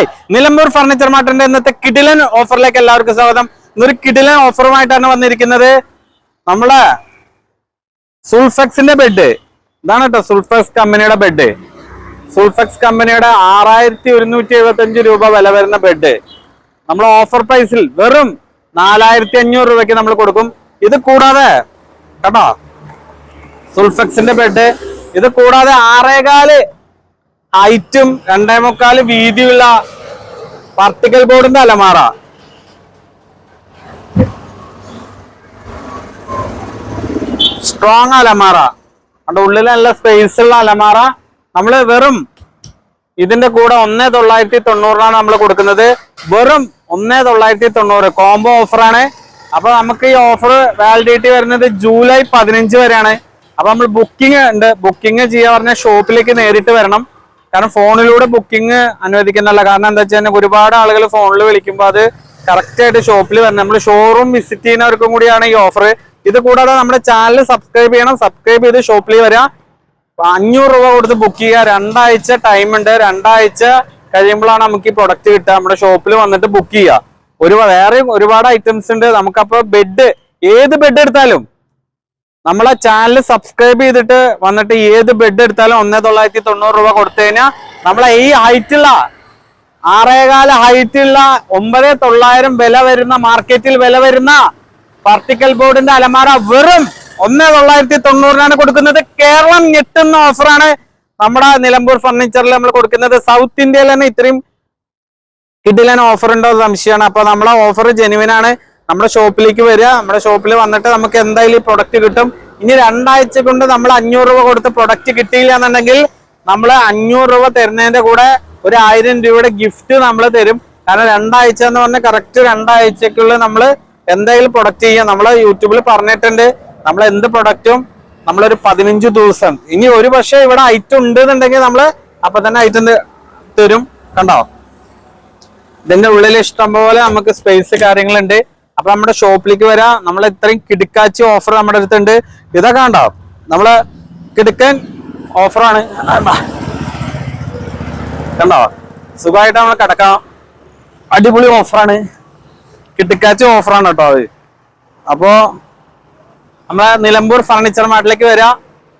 Hi Nilambur furniture മാർട്ടിന്റെ ഇന്നത്തെ കിടിലൻ ഓഫറിലേക്ക് എല്ലാവർക്കും സ്വാഗതം. ഇന്നൊരു കിടിലൻ ഓഫറുമായിട്ടാണ് വന്നിരിക്കുന്നത് നമ്മളെ സുൾഫെക്സിന്റെ ബെഡ് ഇതാണ് കേട്ടോ സുൾഫെക്സ് കമ്പനിയുടെ ബെഡ് സുൾഫെക്സ് കമ്പനിയുടെ ആറായിരത്തി ഒരുന്നൂറ്റി എഴുപത്തി അഞ്ച് രൂപ വില വരുന്ന ബെഡ് നമ്മൾ ഓഫർ പ്രൈസിൽ വെറും നാലായിരത്തി അഞ്ഞൂറ് രൂപയ്ക്ക് നമ്മൾ കൊടുക്കും. ഇത് കൂടാതെ കേട്ടോ സുൾഫെക്സിന്റെ ബെഡ് ഇത് കൂടാതെ ആറേകാൽ ഹൈറ്റും രണ്ടേ മുക്കാൽ വീതിയുള്ള പർട്ടിക്കൽ ബോർഡിന്റെ അലമാറ. സ്ട്രോങ് അലമാറ. അവിടെ ഉള്ളിൽ നല്ല സ്പേസ് ഉള്ള അലമാറ. നമ്മൾ വെറും ഇതിന്റെ കൂടെ ഒന്നേ തൊള്ളായിരത്തി തൊണ്ണൂറിനാണ് നമ്മൾ കൊടുക്കുന്നത്. വെറും ഒന്നേ തൊള്ളായിരത്തി തൊണ്ണൂറ്. കോംബോ ഓഫറാണ് അപ്പൊ നമുക്ക് ഈ ഓഫർ വാലിഡിറ്റി വരുന്നത് ജൂലൈ പതിനഞ്ച് വരെയാണ്. അപ്പൊ നമ്മൾ ബുക്കിംഗ് ഉണ്ട്. ബുക്കിംഗ് ചെയ്യാൻ പറഞ്ഞ ഷോപ്പിലേക്ക് നേരിട്ട് വരണം. കാരണം ഫോണിലൂടെ ബുക്കിംഗ് അനുവദിക്കുന്നില്ല കാരണം എന്താ വെച്ചാൽ ഒരുപാട് ആളുകൾ ഫോണിൽ വിളിക്കുമ്പോൾ അത് കറക്റ്റ് ആയിട്ട് ഷോപ്പിൽ വരണം. നമ്മൾ ഷോറൂം വിസിറ്റ് ചെയ്യുന്നവർക്കും കൂടിയാണ് ഈ ഓഫർ ഇത് കൂടാതെ നമ്മുടെ ചാനൽ സബ്സ്ക്രൈബ് ചെയ്യണം. സബ്സ്ക്രൈബ് ചെയ്ത് ഷോപ്പിൽ വരിക അഞ്ഞൂറ് രൂപ കൊടുത്ത് ബുക്ക് ചെയ്യുക. രണ്ടാഴ്ച ടൈം ഉണ്ട്. രണ്ടാഴ്ച കഴിയുമ്പോഴാണ് നമുക്ക് ഈ പ്രൊഡക്റ്റ് കിട്ടുക. നമ്മുടെ ഷോപ്പിൽ വന്നിട്ട് ബുക്ക് ചെയ്യുക. ഒരു വേറെയും ഒരുപാട് ഐറ്റംസ് ഉണ്ട്. നമുക്കപ്പോ ബെഡ് ഏത് ബെഡ് എടുത്താലും നമ്മളെ ചാനൽ സബ്സ്ക്രൈബ് ചെയ്തിട്ട് വന്നിട്ട് ഏത് ബെഡ് എടുത്താലും ഒന്നേ തൊള്ളായിരത്തി തൊണ്ണൂറ് രൂപ കൊടുത്തു കഴിഞ്ഞാൽ നമ്മളെ ഈ ഹൈറ്റുള്ള ആറേകാല ഹൈറ്റുള്ള ഒമ്പത് തൊള്ളായിരം വില വരുന്ന മാർക്കറ്റിൽ വില വരുന്ന പാർട്ടിക്കൽ ബോർഡിന്റെ അലമാര വെറും ഒന്നേ തൊള്ളായിരത്തി തൊണ്ണൂറിനാണ് കൊടുക്കുന്നത്. കേരളം ഞെട്ടുന്ന ഓഫറാണ് നമ്മുടെ നിലമ്പൂർ ഫർണിച്ചറിൽ നമ്മൾ കൊടുക്കുന്നത്. സൗത്ത് ഇന്ത്യയിൽ തന്നെ ഇത്രയും കിട്ടില്ല ഓഫർ ഉണ്ടോ സംശയമാണ്. അപ്പൊ നമ്മളെ ഓഫർ ജെനുവിൻ ആണ്. നമ്മുടെ ഷോപ്പിലേക്ക് വരിക. നമ്മുടെ ഷോപ്പിൽ വന്നിട്ട് നമുക്ക് എന്തായാലും ഈ പ്രൊഡക്റ്റ് കിട്ടും. ഇനി രണ്ടാഴ്ച കൊണ്ട് നമ്മൾ അഞ്ഞൂറ് രൂപ കൊടുത്ത് പ്രൊഡക്റ്റ് കിട്ടിയില്ല എന്നുണ്ടെങ്കിൽ നമ്മൾ അഞ്ഞൂറ് രൂപ തരുന്നതിന്റെ കൂടെ ഒരു ആയിരം രൂപയുടെ ഗിഫ്റ്റ് നമ്മൾ തരും. കാരണം രണ്ടാഴ്ച എന്ന് പറഞ്ഞാൽ കറക്റ്റ് രണ്ടാഴ്ചക്കുള്ളിൽ നമ്മൾ എന്തായാലും പ്രൊഡക്റ്റ് ചെയ്യാം. നമ്മൾ യൂട്യൂബിൽ പറഞ്ഞിട്ടുണ്ട്. നമ്മൾ എന്ത് പ്രൊഡക്റ്റും നമ്മളൊരു പതിനഞ്ച് ദിവസം. ഇനി ഒരു പക്ഷേ ഇവിടെ ഐറ്റം ഉണ്ട് എന്നുണ്ടെങ്കിൽ നമ്മൾ അപ്പൊ തന്നെ ഐറ്റം തരും. കണ്ടോ? ഇതിന്റെ ഉള്ളിൽ ഇഷ്ടംപോലെ നമുക്ക് സ്പേസ് കാര്യങ്ങളുണ്ട്. അപ്പൊ നമ്മുടെ ഷോപ്പിലേക്ക് വരാം. നമ്മൾ ഇത്രയും കിടുക്കാച്ചി ഓഫർ നമ്മുടെ അടുത്തുണ്ട്. ഇതൊക്കെ കണ്ടോ? നമ്മൾ കിടുക്കൻ ഓഫറാണ് കണ്ടോ? സുഖമായിട്ട് നമ്മൾ കിടക്കാം. അടിപൊളി ഓഫറാണ് കിടുക്കാച്ചി ഓഫറാണ് കേട്ടോ അത്. അപ്പോ നമ്മളെ നിലമ്പൂർ ഫർണിച്ചർ മാർട്ടിലേക്ക് വരാം.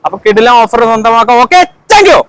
അപ്പൊ കിടിലൻ ഓഫർ സ്വന്തമാക്കാം. Okay thank you